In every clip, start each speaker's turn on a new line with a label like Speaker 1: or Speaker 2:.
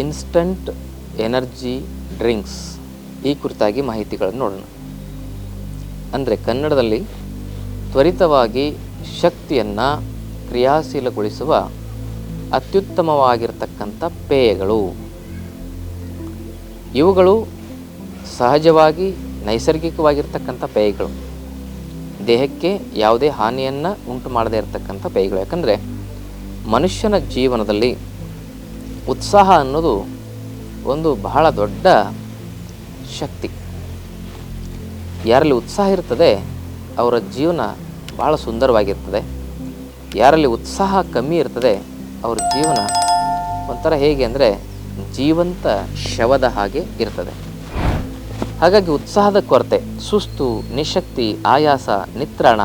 Speaker 1: Instant energy drinks ಈ ಕುರಿತಾಗಿ ಮಾಹಿತಿಗಳನ್ನು ನೋಡೋಣ. ಅಂದರೆ ಕನ್ನಡದಲ್ಲಿ ತ್ವರಿತವಾಗಿ ಶಕ್ತಿಯನ್ನು ಕ್ರಿಯಾಶೀಲಗೊಳಿಸುವ ಅತ್ಯುತ್ತಮವಾಗಿರ್ತಕ್ಕಂಥ ಪೇಯಗಳು. ಇವುಗಳು ಸಹಜವಾಗಿ ನೈಸರ್ಗಿಕವಾಗಿರ್ತಕ್ಕಂಥ ಪೇಯಗಳು. ದೇಹಕ್ಕೆ ಯಾವುದೇ ಹಾನಿಯನ್ನು ಉಂಟು ಮಾಡದೇ ಇರತಕ್ಕಂಥ ಪೇಯಗಳು. ಯಾಕಂದರೆ ಮನುಷ್ಯನ ಜೀವನದಲ್ಲಿ ಉತ್ಸಾಹ ಅನ್ನೋದು ಒಂದು ಬಹಳ ದೊಡ್ಡ ಶಕ್ತಿ. ಯಾರಲ್ಲಿ ಉತ್ಸಾಹ ಇರ್ತದೆ, ಅವರ ಜೀವನ ಭಾಳ ಸುಂದರವಾಗಿರ್ತದೆ. ಯಾರಲ್ಲಿ ಉತ್ಸಾಹ ಕಮ್ಮಿ ಇರ್ತದೆ, ಅವ್ರ ಜೀವನ ಒಂಥರ ಹೇಗೆ ಅಂದರೆ ಜೀವಂತ ಶವದ ಹಾಗೆ ಇರ್ತದೆ. ಹಾಗಾಗಿ ಉತ್ಸಾಹದ ಕೊರತೆ, ಸುಸ್ತು, ನಿಶಕ್ತಿ, ಆಯಾಸ, ನಿತ್ರಾಣ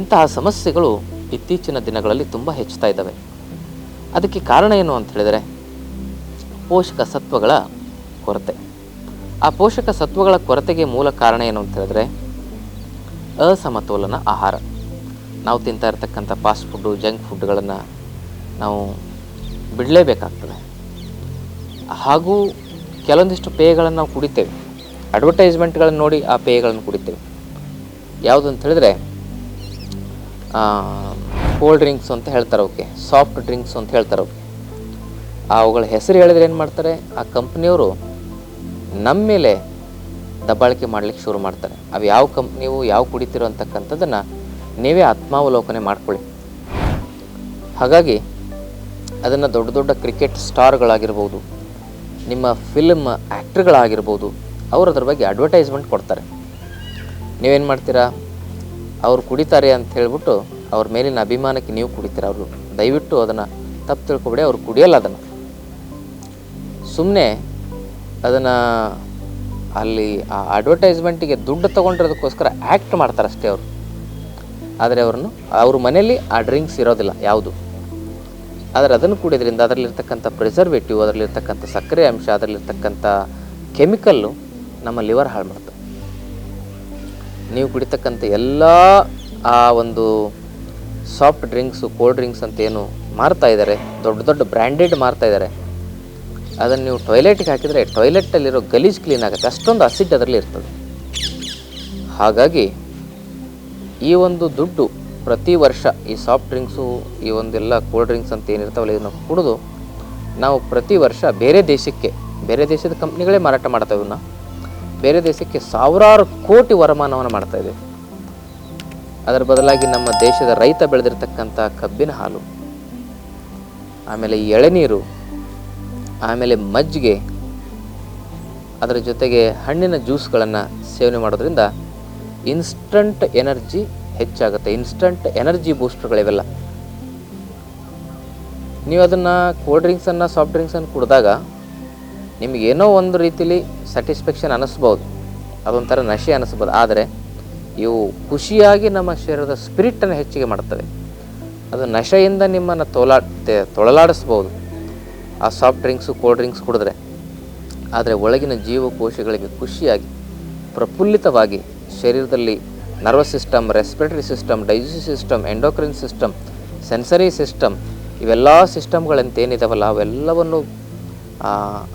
Speaker 1: ಇಂತಹ ಸಮಸ್ಯೆಗಳು ಇತ್ತೀಚಿನ ದಿನಗಳಲ್ಲಿ ತುಂಬ ಹೆಚ್ಚುತ್ತಾ ಇದ್ದಾವೆ. ಅದಕ್ಕೆ ಕಾರಣ ಏನು ಅಂತ ಹೇಳಿದರೆ ಪೋಷಕ ಸತ್ವಗಳ ಕೊರತೆ. ಆ ಪೋಷಕ ಸತ್ವಗಳ ಕೊರತೆಗೆ ಮೂಲ ಕಾರಣ ಏನು ಅಂತ ಹೇಳಿದ್ರೆ ಅಸಮತೋಲನ ಆಹಾರ. ನಾವು ತಿಂತಾ ಇರ್ತಕ್ಕಂಥ ಫಾಸ್ಟ್ ಫುಡ್ಡು ಜಂಕ್ ಫುಡ್ಗಳನ್ನು ನಾವು ಬಿಡಲೇಬೇಕಾಗ್ತದೆ. ಹಾಗೂ ಕೆಲವೊಂದಿಷ್ಟು ಪೇಯಗಳನ್ನು ನಾವು ಕುಡಿತೇವೆ. ಅಡ್ವರ್ಟೈಸ್ಮೆಂಟ್ಗಳನ್ನು ನೋಡಿ ಆ ಪೇಯಗಳನ್ನು ಕುಡಿತೇವೆ. ಯಾವುದು ಅಂತ ಹೇಳಿದ್ರೆ ಕೋಲ್ಡ್ ಡ್ರಿಂಕ್ಸ್ ಅಂತ ಹೇಳ್ತಾರೆ ಅವಕ್ಕೆ ಸಾಫ್ಟ್ ಡ್ರಿಂಕ್ಸ್ ಅಂತ ಹೇಳ್ತಾರೆ ಅವಕ್ಕೆ ಅವುಗಳ ಹೆಸರು ಹೇಳಿದ್ರೆ ಏನು ಮಾಡ್ತಾರೆ? ಆ ಕಂಪ್ನಿಯವರು ನಮ್ಮ ಮೇಲೆ ದಬ್ಬಾಳಿಕೆ ಮಾಡಲಿಕ್ಕೆ ಶುರು ಮಾಡ್ತಾರೆ. ಅವು ಯಾವ ಕಂಪ್ನಿವು ಯಾವ ಕುಡಿತಿರೋ ಅಂತಕ್ಕಂಥದ್ದನ್ನು ನೀವೇ ಆತ್ಮಾವಲೋಕನೆ ಮಾಡ್ಕೊಳ್ಳಿ. ಹಾಗಾಗಿ ಅದನ್ನು ದೊಡ್ಡ ದೊಡ್ಡ ಕ್ರಿಕೆಟ್ ಸ್ಟಾರ್ಗಳಾಗಿರ್ಬೋದು, ನಿಮ್ಮ ಫಿಲ್ಮ್ ಆ್ಯಕ್ಟ್ರ್ಗಳಾಗಿರ್ಬೋದು ಅವರು ಅದ್ರ ಬಗ್ಗೆ ಅಡ್ವರ್ಟೈಸ್ಮೆಂಟ್ ಕೊಡ್ತಾರೆ. ನೀವೇನು ಮಾಡ್ತೀರಾ? ಅವ್ರು ಕುಡಿತಾರೆ ಅಂತ ಹೇಳ್ಬಿಟ್ಟು ಅವ್ರ ಮೇಲಿನ ಅಭಿಮಾನಕ್ಕೆ ನೀವು ಕುಡಿತೀರ, ಅವರು ದಯವಿಟ್ಟು ಅದನ್ನು ತಪ್ಪು ತಿಳ್ಕೊಬೇಡಿ, ಅವ್ರು ಕುಡಿಯಲ್ಲ ಅದನ್ನು. ಸುಮ್ಮನೆ ಅದನ್ನು ಅಲ್ಲಿ ಆ ಅಡ್ವರ್ಟೈಸ್ಮೆಂಟಿಗೆ ದುಡ್ಡು ತೊಗೊಂಡಿರೋದಕ್ಕೋಸ್ಕರ ಆ್ಯಕ್ಟ್ ಮಾಡ್ತಾರೆ ಅಷ್ಟೇ ಅವರು. ಆದರೆ ಅವ್ರನ್ನು, ಅವ್ರ ಮನೆಯಲ್ಲಿ ಆ ಡ್ರಿಂಕ್ಸ್ ಇರೋದಿಲ್ಲ ಯಾವುದು. ಆದರೆ ಅದನ್ನು ಕುಡಿಯೋದ್ರಿಂದ ಅದರಲ್ಲಿರ್ತಕ್ಕಂಥ ಪ್ರಿಸರ್ವೇಟಿವ್, ಅದರಲ್ಲಿರ್ತಕ್ಕಂಥ ಸಕ್ಕರೆ ಅಂಶ, ಅದರಲ್ಲಿರ್ತಕ್ಕಂಥ ಕೆಮಿಕಲ್ಲು ನಮ್ಮ ಲಿವರ್ ಹಾಳು ಮಾಡ್ತವೆ ನೀವು ಕುಡಿತಕ್ಕಂಥ ಎಲ್ಲ ಆ ಒಂದು ಸಾಫ್ಟ್ ಡ್ರಿಂಕ್ಸು ಕೋಲ್ಡ್ ಡ್ರಿಂಕ್ಸ್ ಅಂತ ಏನು ಮಾರ್ತಾ ಇದ್ದಾರೆ ದೊಡ್ಡ ದೊಡ್ಡ ಬ್ರ್ಯಾಂಡೆಡ್ ಮಾರ್ತಾ ಇದ್ದಾರೆ ಅದನ್ನು ನೀವು ಟಾಯ್ಲೆಟಿಗೆ ಹಾಕಿದರೆ ಟಾಯ್ಲೆಟಲ್ಲಿರೋ ಗಲೀಜ್ ಕ್ಲೀನ್ ಆಗುತ್ತೆ, ಅಷ್ಟೊಂದು ಅಸಿಡ್ ಅದರಲ್ಲಿ ಇರ್ತದೆ. ಹಾಗಾಗಿ ಈ ಒಂದು ದುಡ್ಡು ಪ್ರತಿ ವರ್ಷ ಈ ಸಾಫ್ಟ್ ಡ್ರಿಂಕ್ಸು ಈ ಒಂದೆಲ್ಲ ಕೋಲ್ಡ್ ಡ್ರಿಂಕ್ಸ್ ಅಂತ ಏನಿರ್ತಾವಲ್ಲ, ಇದನ್ನು ಕುಡಿದು ನಾವು ಪ್ರತಿ ವರ್ಷ ಬೇರೆ ದೇಶಕ್ಕೆ, ಬೇರೆ ದೇಶದ ಕಂಪ್ನಿಗಳೇ ಮಾರಾಟ ಮಾಡ್ತಾವೆ ಇವನ್ನ ಬೇರೆ ದೇಶಕ್ಕೆ ಸಾವಿರಾರು ಕೋಟಿ ವರಮಾನವನ್ನು ಮಾಡ್ತಾ ಇದ್ದೇವೆ ಅದರ ಬದಲಾಗಿ ನಮ್ಮ ದೇಶದ ರೈತ ಬೆಳೆದಿರ್ತಕ್ಕಂಥ ಕಬ್ಬಿನ ಹಾಲು, ಆಮೇಲೆ ಎಳೆನೀರು ಆಮೇಲೆ ಮಜ್ಜಿಗೆ, ಅದರ ಜೊತೆಗೆ ಹಣ್ಣಿನ ಜ್ಯೂಸ್ಗಳನ್ನು ಸೇವನೆ ಮಾಡೋದ್ರಿಂದ ಇನ್ಸ್ಟಂಟ್ ಎನರ್ಜಿ ಹೆಚ್ಚಾಗುತ್ತೆ. ಇನ್ಸ್ಟಂಟ್ ಎನರ್ಜಿ ಬೂಸ್ಟರ್ಗಳಿವೆಲ್ಲ ನೀವು ಅದನ್ನು ಕೋಲ್ಡ್ ಡ್ರಿಂಕ್ಸನ್ನು ಸಾಫ್ಟ್ ಡ್ರಿಂಕ್ಸನ್ನು ಕುಡಿದಾಗ ನಿಮಗೇನೋ ಒಂದು ರೀತಿಲಿ ಸ್ಯಾಟಿಸ್ಫ್ಯಾಕ್ಷನ್ ಅನ್ನಿಸ್ಬೋದು ಅದೊಂಥರ ನಶೆ ಅನ್ನಿಸ್ಬೋದು ಆದರೆ ಇವು ಖುಷಿಯಾಗಿ ನಮ್ಮ ಶರೀರದ ಸ್ಪಿರಿಟನ್ನು ಹೆಚ್ಚಿಗೆ ಮಾಡ್ತವೆ. ಅದು ನಶೆಯಿಂದ ನಿಮ್ಮನ್ನು ತೊಲಾ ತೊಳಲಾಡಿಸ್ಬೋದು. ಆ ಸಾಫ್ಟ್ ಡ್ರಿಂಕ್ಸು, ಕೋಲ್ಡ್ ಡ್ರಿಂಕ್ಸ್ ಕುಡಿದ್ರೆ. ಆದರೆ ಒಳಗಿನ ಜೀವಕೋಶಗಳಿಗೆ ಖುಷಿಯಾಗಿ, ಪ್ರಫುಲ್ಲಿತವಾಗಿ ಶರೀರದಲ್ಲಿ nervous system, respiratory system, digestive system, endocrine system, sensory system ಇವೆಲ್ಲ ಸಿಸ್ಟಮ್ಗಳಂತೇನಿದಾವಲ್ಲ ಅವೆಲ್ಲವನ್ನು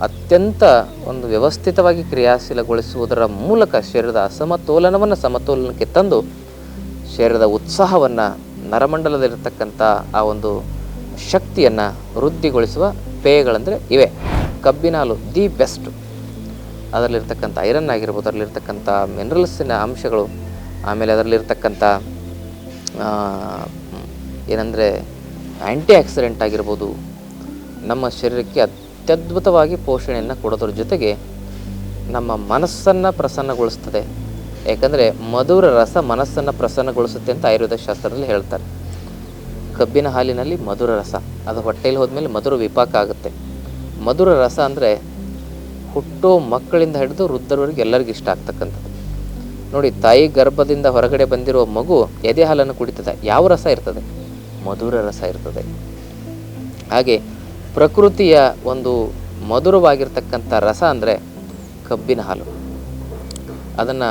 Speaker 1: ಅತ್ಯಂತ ಒಂದು ವ್ಯವಸ್ಥಿತವಾಗಿ ಕ್ರಿಯಾಶೀಲಗೊಳಿಸುವುದರ ಮೂಲಕ ಶರೀರದ ಅಸಮತೋಲನವನ್ನು ಸಮತೋಲನಕ್ಕೆ ತಂದು ಶರೀರದ ಉತ್ಸಾಹವನ್ನು ನರಮಂಡಲದಲ್ಲಿರ್ತಕ್ಕಂಥ ಆ ಒಂದು ಶಕ್ತಿಯನ್ನು ವೃದ್ಧಿಗೊಳಿಸುವ ಪೇಯಗಳಂದರೆ ಇವೆ. ಕಬ್ಬಿನ ಹಾಲು ದಿ ಬೆಸ್ಟ್. ಅದರಲ್ಲಿರ್ತಕ್ಕಂಥ ಐರನ್ ಆಗಿರ್ಬೋದು ಅದರಲ್ಲಿರ್ತಕ್ಕಂಥ ಮಿನರಲ್ಸಿನ ಅಂಶಗಳು, ಆಮೇಲೆ ಅದರಲ್ಲಿರ್ತಕ್ಕಂಥ ಏನಂದರೆ ಆ್ಯಂಟಿ ಆಕ್ಸಿಡೆಂಟ್ ಆಗಿರ್ಬೋದು. ನಮ್ಮ ಶರೀರಕ್ಕೆ ಅತ್ಯದ್ಭುತವಾಗಿ ಪೋಷಣೆಯನ್ನು ಕೊಡೋದ್ರ ಜೊತೆಗೆ ನಮ್ಮ ಮನಸ್ಸನ್ನು ಪ್ರಸನ್ನಗೊಳಿಸ್ತದೆ. ಯಾಕಂದರೆ ಮಧುರ ರಸ ಮನಸ್ಸನ್ನು ಪ್ರಸನ್ನಗೊಳಿಸುತ್ತೆ ಅಂತ ಆಯುರ್ವೇದ ಶಾಸ್ತ್ರದಲ್ಲಿ ಹೇಳ್ತಾರೆ. ಕಬ್ಬಿನ ಹಾಲಿನಲ್ಲಿ ಮಧುರ ರಸ, ಅದು ಹೊಟ್ಟೆಯಲ್ಲಿ ಹೋದ್ಮೇಲೆ ಮಧುರ ವಿಪಾಕ ಆಗುತ್ತೆ. ಮಧುರ ರಸ ಅಂದರೆ ಹುಟ್ಟೋ ಮಕ್ಕಳಿಂದ ಹಿಡಿದು ವೃದ್ಧರವರೆಗೆ ಎಲ್ಲರಿಗೂ ಇಷ್ಟ ಆಗ್ತಕ್ಕಂಥದ್ದು. ನೋಡಿ, ತಾಯಿ ಗರ್ಭದಿಂದ ಹೊರಗಡೆ ಬಂದಿರುವ ಮಗು ಎದೆ ಹಾಲನ್ನು ಕುಡಿತದೆ, ಯಾವ ರಸ ಇರ್ತದೆ? ಮಧುರ ರಸ ಇರ್ತದೆ. ಹಾಗೆ ಪ್ರಕೃತಿಯ ಒಂದು ಮಧುರವಾಗಿರ್ತಕ್ಕಂಥ ರಸ ಅಂದರೆ ಕಬ್ಬಿನ ಹಾಲು. ಅದನ್ನು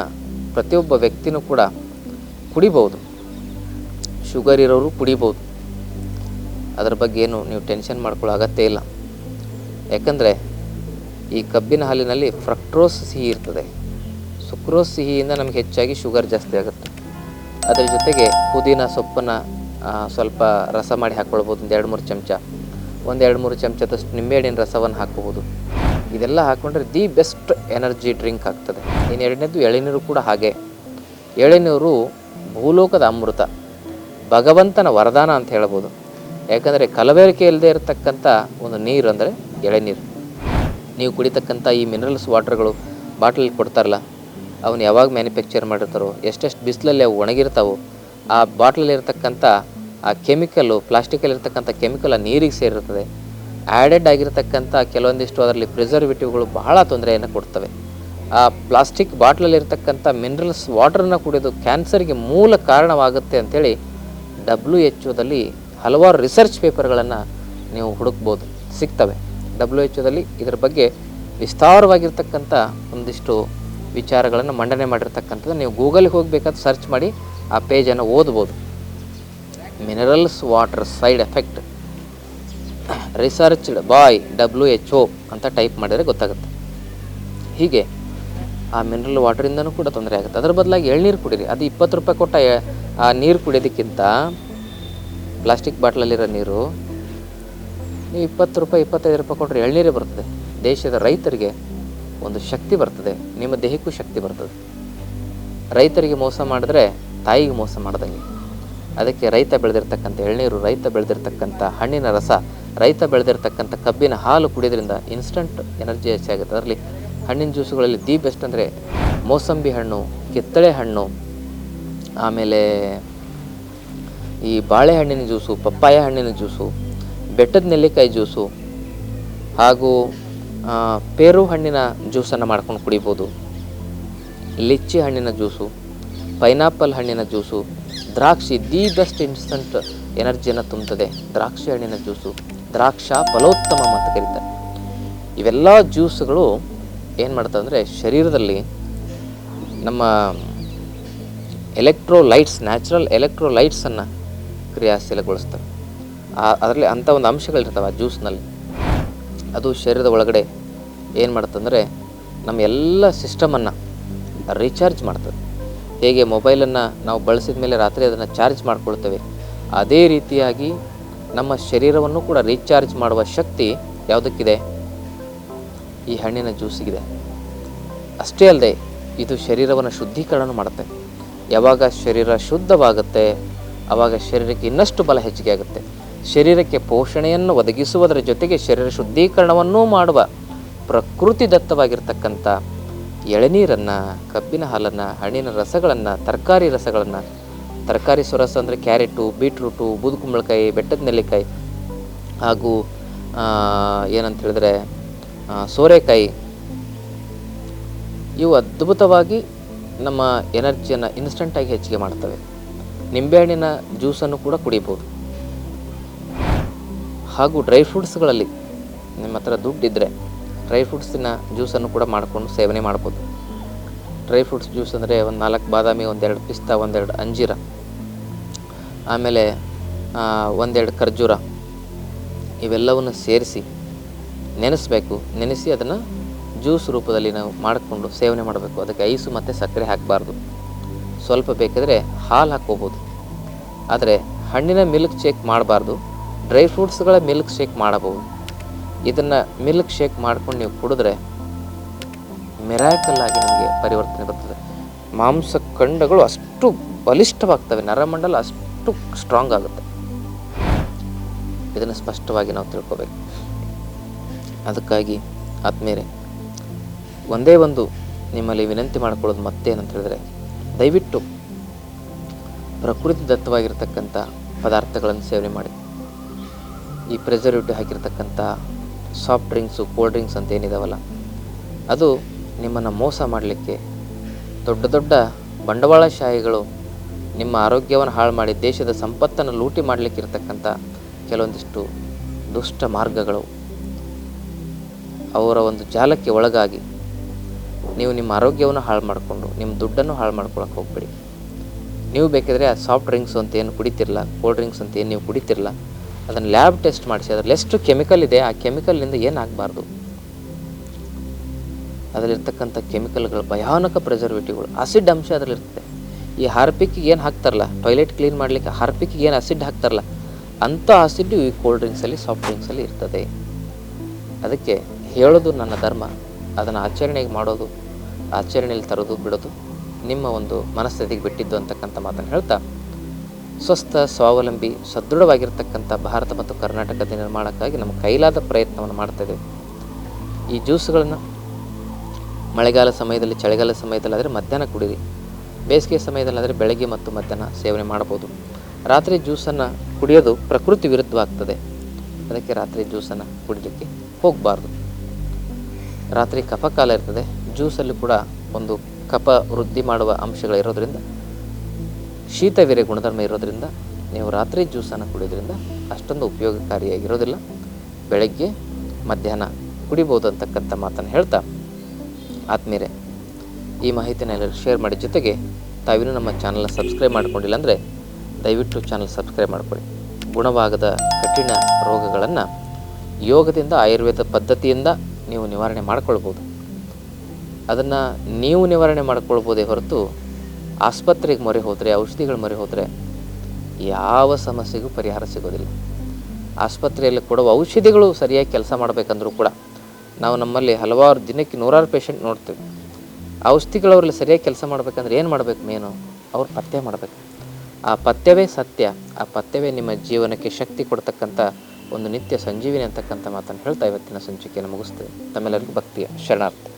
Speaker 1: ಪ್ರತಿಯೊಬ್ಬ ವ್ಯಕ್ತಿನೂ ಕೂಡ ಕುಡಿಬೋದು ಶುಗರ್ ಇರೋರು ಕುಡಿಬೋದು ಅದರ ಬಗ್ಗೆ ಏನು ನೀವು ಟೆನ್ಷನ್ ಮಾಡ್ಕೊಳ್ಳೋ ಅಗತ್ಯ ಇಲ್ಲ. ಯಾಕಂದರೆ ಈ ಕಬ್ಬಿನ ಹಾಲಿನಲ್ಲಿ ಫ್ರಕ್ಟ್ರೋಸ್ ಸಿಹಿ ಇರ್ತದೆ. ಸುಕ್ರೋಸ್ ಸಿಹಿಯಿಂದ ನಮಗೆ ಹೆಚ್ಚಾಗಿ ಶುಗರ್ ಜಾಸ್ತಿ ಆಗುತ್ತೆ. ಅದರ ಜೊತೆಗೆ ಪುದೀನ ಸೊಪ್ಪನ್ನು ಸ್ವಲ್ಪ ರಸ ಮಾಡಿ ಹಾಕ್ಕೊಳ್ಬೋದು ಒಂದು ಎರಡು ಮೂರು ಚಮಚ. ಒಂದು ಎರಡು ಮೂರು ಚಮಚದಷ್ಟು ನಿಂಬೆಹಣ್ಣಿನ ರಸವನ್ನು ಹಾಕಬಹುದು. ಇದೆಲ್ಲ ಹಾಕ್ಕೊಂಡ್ರೆ ದಿ ಬೆಸ್ಟ್ ಎನರ್ಜಿ ಡ್ರಿಂಕ್ ಆಗ್ತದೆ. ಇನ್ನು ಎರಡನೇದು ಎಳೆನೀರು ಕೂಡ ಹಾಗೆ. ಎಳೆನೀರು ಭೂಲೋಕದ ಅಮೃತ, ಭಗವಂತನ ವರದಾನ ಅಂತ ಹೇಳ್ಬೋದು. ಯಾಕಂದರೆ ಕಲಬೆರಕೆ ಇಲ್ಲದೆ ಇರತಕ್ಕಂಥ ಒಂದು ನೀರು ಅಂದರೆ ಎಳೆನೀರು. ನೀವು ಕುಡಿತಕ್ಕಂಥ ಈ ಮಿನರಲ್ಸ್ ವಾಟರ್ಗಳು ಬಾಟ್ಲಲ್ಲಿ ಕೊಡ್ತಾರಲ್ಲ ಅವನು ಯಾವಾಗ ಮ್ಯಾನುಫ್ಯಾಕ್ಚರ್ ಮಾಡಿರ್ತಾರೋ, ಎಷ್ಟೆಷ್ಟು ಬಿಸಿಲಲ್ಲಿ ಅವು ಒಣಗಿರ್ತಾವೋ, ಆ ಬಾಟ್ಲಲ್ಲಿ ಇರ್ತಕ್ಕಂಥ ಆ ಕೆಮಿಕಲ್ಲು ಪ್ಲಾಸ್ಟಿಕಲ್ಲಿ ಇರ್ತಕ್ಕಂಥ ಕೆಮಿಕಲ್ ನೀರಿಗೆ ಸೇರಿರ್ತದೆ. ಆ್ಯಡೆಡ್ ಆಗಿರತಕ್ಕಂಥ ಕೆಲವೊಂದಿಷ್ಟು ಅದರಲ್ಲಿ ಪ್ರಿಸರ್ವೇಟಿವ್ಗಳು ಬಹಳ ತೊಂದರೆಯನ್ನು ಕೊಡ್ತವೆ. ಆ ಪ್ಲಾಸ್ಟಿಕ್ ಬಾಟ್ಲಲ್ಲಿ ಇರ್ತಕ್ಕಂಥ ಮಿನರಲ್ಸ್ ವಾಟರನ್ನು ಕುಡಿಯೋದು ಕ್ಯಾನ್ಸರ್ಗೆ ಮೂಲ ಕಾರಣವಾಗುತ್ತೆ ಅಂಥೇಳಿ ಡಬ್ಲ್ಯೂ ಎಚ್ ಒದಲ್ಲಿ ಹಲವಾರು ರಿಸರ್ಚ್ ಪೇಪರ್ಗಳನ್ನು ನೀವು ಹುಡುಕ್ಬೋದು, ಸಿಗ್ತವೆ. ಡಬ್ಲ್ಯೂ ಎಚ್ ಒದಲ್ಲಿ ಇದರ ಬಗ್ಗೆ ವಿಸ್ತಾರವಾಗಿರ್ತಕ್ಕಂಥ ಒಂದಿಷ್ಟು ವಿಚಾರಗಳನ್ನು ಮಂಡನೆ ಮಾಡಿರ್ತಕ್ಕಂಥದ್ದು ನೀವು ಗೂಗಲ್ಗೆ ಹೋಗಬೇಕಾದ್ರೆ ಸರ್ಚ್ ಮಾಡಿ ಆ ಪೇಜನ್ನು ಓದ್ಬೋದು. Minerals water side effect researched by W H O ಅಂತ ಟೈಪ್ ಮಾಡಿದರೆ ಗೊತ್ತಾಗುತ್ತೆ. ಹೀಗೆ ಆ ಮಿನರಲ್ ವಾಟರಿಂದನೂ ಕೂಡ ತೊಂದರೆ ಆಗುತ್ತೆ. ಅದರ ಬದಲಾಗಿ ಎಳ್ನೀರು ಕುಡೀರಿ. ಅದು ಇಪ್ಪತ್ತು ರೂಪಾಯಿ ಕೊಟ್ಟ ಆ ನೀರು ಕುಡಿಯೋದಕ್ಕಿಂತ ಪ್ಲಾಸ್ಟಿಕ್ ಬಾಟ್ಲಲ್ಲಿರೋ ನೀರು ನೀವು ಇಪ್ಪತ್ತು ರೂಪಾಯಿ, ಇಪ್ಪತ್ತೈದು ರೂಪಾಯಿ ಕೊಟ್ಟರೆ ಎಳ್ನೀರೇ ಬರ್ತದೆ. ದೇಶದ ರೈತರಿಗೆ ಒಂದು ಶಕ್ತಿ ಬರ್ತದೆ. ನಿಮ್ಮ ದೇಹಕ್ಕೂ ಶಕ್ತಿ ಬರ್ತದೆ. ರೈತರಿಗೆ ಮೋಸ ಮಾಡಿದ್ರೆ ತಾಯಿಗೆ ಮೋಸ ಮಾಡ್ದಂಗೆ. ಅದಕ್ಕೆ ರೈತ ಬೆಳೆದಿರ್ತಕ್ಕಂಥ ಎಳ್ನೀರು, ರೈತ ಬೆಳೆದಿರ್ತಕ್ಕಂಥ ಹಣ್ಣಿನ ರಸ, ರೈತ ಬೆಳೆದಿರ್ತಕ್ಕಂಥ ಕಬ್ಬಿನ ಹಾಲು ಕುಡಿಯೋದ್ರಿಂದ ಇನ್ಸ್ಟಂಟ್ ಎನರ್ಜಿ ಹೆಚ್ಚಾಗುತ್ತೆ ಅದರಲ್ಲಿ ಹಣ್ಣಿನ ಜ್ಯೂಸುಗಳಲ್ಲಿ ದಿ ಬೆಸ್ಟ್ ಅಂದರೆ ಮೋಸಂಬಿ ಹಣ್ಣು, ಕಿತ್ತಳೆ ಹಣ್ಣು, ಆಮೇಲೆ ಈ ಬಾಳೆಹಣ್ಣಿನ ಜ್ಯೂಸು ಪಪ್ಪಾಯ ಹಣ್ಣಿನ ಜ್ಯೂಸು ಬೆಟ್ಟದ ನೆಲ್ಲಿಕಾಯಿ ಜ್ಯೂಸು ಹಾಗೂ ಪೇರು ಹಣ್ಣಿನ ಜ್ಯೂಸನ್ನು ಮಾಡ್ಕೊಂಡು ಕುಡಿಬೋದು. ಲಿಚ್ಚಿ ಹಣ್ಣಿನ ಜ್ಯೂಸು ಪೈನಾಪಲ್ ಹಣ್ಣಿನ ಜ್ಯೂಸು ದ್ರಾಕ್ಷಿ ದಿ ಬೆಸ್ಟ್ ಇನ್ಸ್ಟಂಟ್ ಎನರ್ಜಿಯನ್ನು ತುಂಬುತ್ತದೆ. ದ್ರಾಕ್ಷಿ ಹಣ್ಣಿನ ಜ್ಯೂಸು, ದ್ರಾಕ್ಷ ಫಲೋತ್ತಮ ಅಂತ ಕರೀತಾರೆ. ಇವೆಲ್ಲ ಜ್ಯೂಸ್ಗಳು ಏನು ಮಾಡ್ತವೆ ಅಂದರೆ ಶರೀರದಲ್ಲಿ ನಮ್ಮ ಎಲೆಕ್ಟ್ರೋಲೈಟ್ಸ್ ನ್ಯಾಚುರಲ್ ಎಲೆಕ್ಟ್ರೋಲೈಟ್ಸನ್ನು ಕ್ರಿಯಾಶೀಲಗೊಳಿಸ್ತವೆ. ಅದರಲ್ಲಿ ಅಂಥ ಒಂದು ಅಂಶಗಳಿರ್ತವೆ ಆ ಜ್ಯೂಸ್ನಲ್ಲಿ. ಅದು ಶರೀರದ ಒಳಗಡೆ ಏನು ಮಾಡ್ತಂದರೆ ನಮ್ಮ ಎಲ್ಲ ಸಿಸ್ಟಮನ್ನು ರೀಚಾರ್ಜ್ ಮಾಡ್ತದೆ. ಹೇಗೆ ಮೊಬೈಲನ್ನು ನಾವು ಬಳಸಿದ ಮೇಲೆ ರಾತ್ರಿ ಅದನ್ನು ಚಾರ್ಜ್ ಮಾಡಿಕೊಳ್ತೇವೆ. ಅದೇ ರೀತಿಯಾಗಿ ನಮ್ಮ ಶರೀರವನ್ನು ಕೂಡ ರೀಚಾರ್ಜ್ ಮಾಡುವ ಶಕ್ತಿ ಯಾವುದಕ್ಕಿದೆ? ಈ ಹಣ್ಣಿನ ಜ್ಯೂಸಿಗಿದೆ. ಅಷ್ಟೇ ಅಲ್ಲದೆ ಇದು ಶರೀರವನ್ನು ಶುದ್ಧೀಕರಣ ಮಾಡುತ್ತೆ. ಯಾವಾಗ ಶರೀರ ಶುದ್ಧವಾಗುತ್ತೆ ಆವಾಗ ಶರೀರಕ್ಕೆ ಇನ್ನಷ್ಟು ಬಲ ಹೆಚ್ಚಿಗೆ ಆಗುತ್ತೆ. ಶರೀರಕ್ಕೆ ಪೋಷಣೆಯನ್ನು ಒದಗಿಸುವುದರ ಜೊತೆಗೆ ಶರೀರ ಶುದ್ಧೀಕರಣವನ್ನೂ ಮಾಡುವ ಪ್ರಕೃತಿ ದತ್ತವಾಗಿರ್ತಕ್ಕಂಥ ಎಳನೀರನ್ನು, ಕಬ್ಬಿನ ಹಾಲನ್ನು, ಹಣ್ಣಿನ ರಸಗಳನ್ನು, ತರಕಾರಿ ರಸಗಳನ್ನು, ತರಕಾರಿ ಸೊರಸು ಅಂದರೆ ಕ್ಯಾರೆಟು, ಬೀಟ್ರೂಟು, ಬೂದುಕುಂಬಳಕಾಯಿ, ಬೆಟ್ಟದ ನೆಲ್ಲಿಕಾಯಿ ಹಾಗೂ ಏನಂತ ಹೇಳಿದ್ರೆ ಸೋರೆಕಾಯಿ, ಇವು ಅದ್ಭುತವಾಗಿ ನಮ್ಮ ಎನರ್ಜಿಯನ್ನು ಇನ್ಸ್ಟಂಟಾಗಿ ಹೆಚ್ಚಿಗೆ ಮಾಡ್ತವೆ. ನಿಂಬೆಹಣ್ಣಿನ ಜ್ಯೂಸನ್ನು ಕೂಡ ಕುಡಿಬೋದು. ಹಾಗೂ ಡ್ರೈ ಫ್ರೂಟ್ಸ್ಗಳಲ್ಲಿ ನಿಮ್ಮ ಹತ್ರ ದುಡ್ಡಿದ್ದರೆ ಡ್ರೈ ಫ್ರೂಟ್ಸಿನ ಜ್ಯೂಸನ್ನು ಕೂಡ ಮಾಡಿಕೊಂಡು ಸೇವನೆ ಮಾಡ್ಬೋದು. ಡ್ರೈ ಫ್ರೂಟ್ಸ್ ಜ್ಯೂಸ್ ಅಂದರೆ ಒಂದು ನಾಲ್ಕು ಬಾದಾಮಿ, ಒಂದೆರಡು ಪಿಸ್ತಾ, ಒಂದೆರಡು ಅಂಜೀರ. ಆಮೇಲೆ ಒಂದೆರಡು ಖರ್ಜೂರ. ಇವೆಲ್ಲವನ್ನು ಸೇರಿಸಿ ನೆನೆಸಬೇಕು. ನೆನೆಸಿ ಅದನ್ನು ಜ್ಯೂಸ್ ರೂಪದಲ್ಲಿ ನಾವು ಮಾಡಿಕೊಂಡು ಸೇವನೆ ಮಾಡಬೇಕು. ಅದಕ್ಕೆ ಐಸು ಮತ್ತು ಸಕ್ಕರೆ ಹಾಕಬಾರ್ದು. ಸ್ವಲ್ಪ ಬೇಕಾದರೆ ಹಾಲು ಹಾಕ್ಕೋಬೋದು. ಆದರೆ ಹಣ್ಣಿನ ಮಿಲ್ಕ್ ಶೇಕ್ ಮಾಡಬಾರ್ದು. ಡ್ರೈ ಫ್ರೂಟ್ಸ್ಗಳ ಮಿಲ್ಕ್ ಶೇಕ್ ಮಾಡಬಹುದು. ಇದನ್ನು ಮಿಲ್ಕ್ ಶೇಕ್ ಮಾಡ್ಕೊಂಡು ನೀವು ಕುಡಿದ್ರೆ ಮಿರಾಕಲ್ ಆಗಿ ನಿಮಗೆ ಪರಿವರ್ತನೆ ಬರ್ತದೆ. ಮಾಂಸ ಖಂಡಗಳು ಅಷ್ಟು ಬಲಿಷ್ಠವಾಗ್ತವೆ, ನರಮಂಡಲ ಅಷ್ಟು ಸ್ಟ್ರಾಂಗ್ ಆಗುತ್ತೆ. ಇದನ್ನು ಸ್ಪಷ್ಟವಾಗಿ ನಾವು ತಿಳ್ಕೋಬೇಕು. ಅದಕ್ಕಾಗಿ ಆದ್ಮೇಲೆ ಒಂದೇ ಒಂದು ನಿಮ್ಮಲ್ಲಿ ವಿನಂತಿ ಮಾಡ್ಕೊಳ್ಳೋದು ಮತ್ತೇನಂತ ಹೇಳಿದ್ರೆ, ದಯವಿಟ್ಟು ಪ್ರಕೃತಿ ದತ್ತವಾಗಿರ್ತಕ್ಕಂಥ ಪದಾರ್ಥಗಳನ್ನು ಸೇವನೆ ಮಾಡಿ. ಈ ಪ್ರೆಸರ್ವೇಟಿವ್ ಹಾಕಿರ್ತಕ್ಕಂಥ ಸಾಫ್ಟ್ ಡ್ರಿಂಕ್ಸು ಕೋಲ್ಡ್ ಡ್ರಿಂಕ್ಸ್ ಅಂತ ಏನಿದಾವಲ್ಲ ಅದು ನಿಮ್ಮನ್ನು ಮೋಸ ಮಾಡಲಿಕ್ಕೆ ದೊಡ್ಡ ದೊಡ್ಡ ಬಂಡವಾಳಶಾಹಿಗಳು ನಿಮ್ಮ ಆರೋಗ್ಯವನ್ನು ಹಾಳು ಮಾಡಿ ದೇಶದ ಸಂಪತ್ತನ್ನು ಲೂಟಿ ಮಾಡಲಿಕ್ಕೆ ಇರತಕ್ಕಂಥ ಕೆಲವೊಂದಿಷ್ಟು ದುಷ್ಟ ಮಾರ್ಗಗಳು. ಅವರ ಒಂದು ಜಾಲಕ್ಕೆ ಒಳಗಾಗಿ ನೀವು ನಿಮ್ಮ ಆರೋಗ್ಯವನ್ನು ಹಾಳು ಮಾಡಿಕೊಂಡು, ನಿಮ್ಮ ದುಡ್ಡನ್ನು ಹಾಳು ಮಾಡ್ಕೊಳಕ್ಕೆ ಹೋಗ್ಬೇಡಿ. ನೀವು ಬೇಕಿದ್ರೆ ಆ ಸಾಫ್ಟ್ ಡ್ರಿಂಕ್ಸ್ ಅಂತ ಏನು ಕುಡಿತಿರಲ್ಲ ಕೋಲ್ಡ್ ಡ್ರಿಂಕ್ಸ್ ಅಂತ ಏನು ನೀವು ಕುಡಿತಿರಲ್ಲ ಅದನ್ನು ಲ್ಯಾಬ್ ಟೆಸ್ಟ್ ಮಾಡಿಸಿ, ಅದರಲ್ಲಿ ಎಷ್ಟು ಕೆಮಿಕಲ್ ಇದೆ, ಆ ಕೆಮಿಕಲ್ನಿಂದ ಏನಾಗಬಾರ್ದು ಅದರಲ್ಲಿರ್ತಕ್ಕಂಥ ಕೆಮಿಕಲ್ಗಳು ಭಯಾನಕ ಪ್ರಿಸರ್ವೇಟಿವ್ಗಳು ಆಸಿಡ್ ಅಂಶ ಅದರಲ್ಲಿರ್ತದೆ. ಈ ಹಾರ್ಪಿಕ್ಕಿಗೆ ಏನು ಹಾಕ್ತಾರಲ್ಲ ಟಾಯ್ಲೆಟ್ ಕ್ಲೀನ್ ಮಾಡಲಿಕ್ಕೆ ಹಾರ್ಪಿಕ್ಕಿಗೆ ಏನು ಆಸಿಡ್ ಹಾಕ್ತಾರಲ್ಲ, ಅಂಥ ಆಸಿಡ್ ಈ ಕೋಲ್ಡ್ ಡ್ರಿಂಕ್ಸಲ್ಲಿ ಸಾಫ್ಟ್ ಡ್ರಿಂಕ್ಸಲ್ಲಿ ಇರ್ತದೆ. ಅದಕ್ಕೆ ಹೇಳೋದು ನನ್ನ ಧರ್ಮ, ಅದನ್ನು ಆಚರಣೆಗೆ ಮಾಡೋದು, ಆಚರಣೆಯಲ್ಲಿ ತರೋದು ಬಿಡೋದು, ನಿಮ್ಮ ಒಂದು ಮನಸ್ಥಿತಿಗೆ ಬಿಟ್ಟಿದ್ದು ಅಂತಕ್ಕಂಥ ಮಾತನ್ನು ಹೇಳ್ತಾ ಸ್ವಸ್ಥ, ಸ್ವಾವಲಂಬಿ, ಸದೃಢವಾಗಿರ್ತಕ್ಕಂಥ ಭಾರತ ಮತ್ತು ಕರ್ನಾಟಕದ ನಿರ್ಮಾಣಕ್ಕಾಗಿ ನಮ್ಮ ಕೈಲಾದ ಪ್ರಯತ್ನವನ್ನು ಮಾಡ್ತಾಯಿದ್ದೇವೆ ಈ ಜ್ಯೂಸ್ಗಳನ್ನು ಮಳೆಗಾಲ ಸಮಯದಲ್ಲಿ, ಚಳಿಗಾಲ ಸಮಯದಲ್ಲಾದರೆ ಮಧ್ಯಾಹ್ನ ಕುಡೀರಿ. ಬೇಸಿಗೆ ಸಮಯದಲ್ಲಾದರೆ ಬೆಳಗ್ಗೆ ಮತ್ತು ಮಧ್ಯಾಹ್ನ ಸೇವನೆ ಮಾಡ್ಬೋದು. ರಾತ್ರಿ ಜ್ಯೂಸನ್ನು ಕುಡಿಯೋದು ಪ್ರಕೃತಿ ವಿರುದ್ಧವಾಗ್ತದೆ. ಅದಕ್ಕೆ ರಾತ್ರಿ ಜ್ಯೂಸನ್ನು ಕುಡಿಲಿಕ್ಕೆ ಹೋಗಬಾರ್ದು. ರಾತ್ರಿ ಕಫ ಕಾಲ ಇರ್ತದೆ. ಜ್ಯೂಸಲ್ಲಿ ಕೂಡ ಒಂದು ಕಫ ವೃದ್ಧಿ ಮಾಡುವ ಅಂಶಗಳಿರೋದ್ರಿಂದ ಶೀತವೀರ್ಯ ಗುಣಧರ್ಮ ಇರೋದರಿಂದ, ನೀವು ರಾತ್ರಿ ಜ್ಯೂಸನ್ನು ಕುಡಿಯೋದ್ರಿಂದ ಅಷ್ಟೊಂದು ಉಪಯೋಗಕಾರಿಯಾಗಿರೋದಿಲ್ಲ. ಬೆಳಗ್ಗೆ ಮಧ್ಯಾಹ್ನ ಕುಡಿಬೋದು ಅಂತಕ್ಕಂಥ ಮಾತನ್ನು ಹೇಳ್ತಾ ಆತ್ಮೀರೆ ಈ ಮಾಹಿತಿನ ಎಲ್ಲರೂ ಶೇರ್ ಮಾಡಿ. ಜೊತೆಗೆ ತಾವಿನೂ ನಮ್ಮ ಚಾನಲ್ನ ಸಬ್ಸ್ಕ್ರೈಬ್ ಮಾಡ್ಕೊಂಡಿಲ್ಲ ಅಂದರೆ ದಯವಿಟ್ಟು ಚಾನಲ್ ಸಬ್ಸ್ಕ್ರೈಬ್ ಮಾಡ್ಕೊಳ್ಳಿ. ಗುಣವಾಗದ ಕಠಿಣ ರೋಗಗಳನ್ನು ಯೋಗದಿಂದ, ಆಯುರ್ವೇದ ಪದ್ಧತಿಯಿಂದ ನೀವು ನಿವಾರಣೆ ಮಾಡ್ಕೊಳ್ಬೋದು. ಅದನ್ನು ನೀವು ನಿವಾರಣೆ ಮಾಡ್ಕೊಳ್ಬೋದೇ ಹೊರತು ಆಸ್ಪತ್ರೆಗೆ ಮೊರೆ ಹೋದರೆ, ಔಷಧಿಗಳು ಮೊರೆ ಹೋದರೆ ಯಾವ ಸಮಸ್ಯೆಗೂ ಪರಿಹಾರ ಸಿಗೋದಿಲ್ಲ. ಆಸ್ಪತ್ರೆಯಲ್ಲಿ ಕೊಡುವ ಔಷಧಿಗಳು ಸರಿಯಾಗಿ ಕೆಲಸ ಮಾಡಬೇಕಂದ್ರೂ ಕೂಡ ನಾವು ನಮ್ಮಲ್ಲಿ ಹಲವಾರು ದಿನಕ್ಕೆ ನೂರಾರು ಪೇಷಂಟ್ ನೋಡ್ತೀವಿ. ಔಷಧಿಗಳು ಅವರಲ್ಲಿ ಸರಿಯಾಗಿ ಕೆಲಸ ಮಾಡಬೇಕಂದ್ರೆ ಏನು ಮಾಡಬೇಕು ಮೇನು? ಅವ್ರು ಪತ್ತೆ ಮಾಡಬೇಕು. ಆ ಪಥ್ಯವೇ ಸತ್ಯ. ಆ ಪಥ್ಯವೇ ನಿಮ್ಮ ಜೀವನಕ್ಕೆ ಶಕ್ತಿ ಕೊಡ್ತಕ್ಕಂಥ ಒಂದು ನಿತ್ಯ ಸಂಜೀವಿನಿ ಅಂತಕ್ಕಂಥ ಮಾತನ್ನು ಹೇಳ್ತಾ ಇವತ್ತಿನ ಸಂಚಿಕೆಯನ್ನು ಮುಗಿಸ್ತೇವೆ ತಮ್ಮೆಲ್ಲರಿಗೂ ಭಕ್ತಿಯ ಶರಣಾರ್ಥಿ.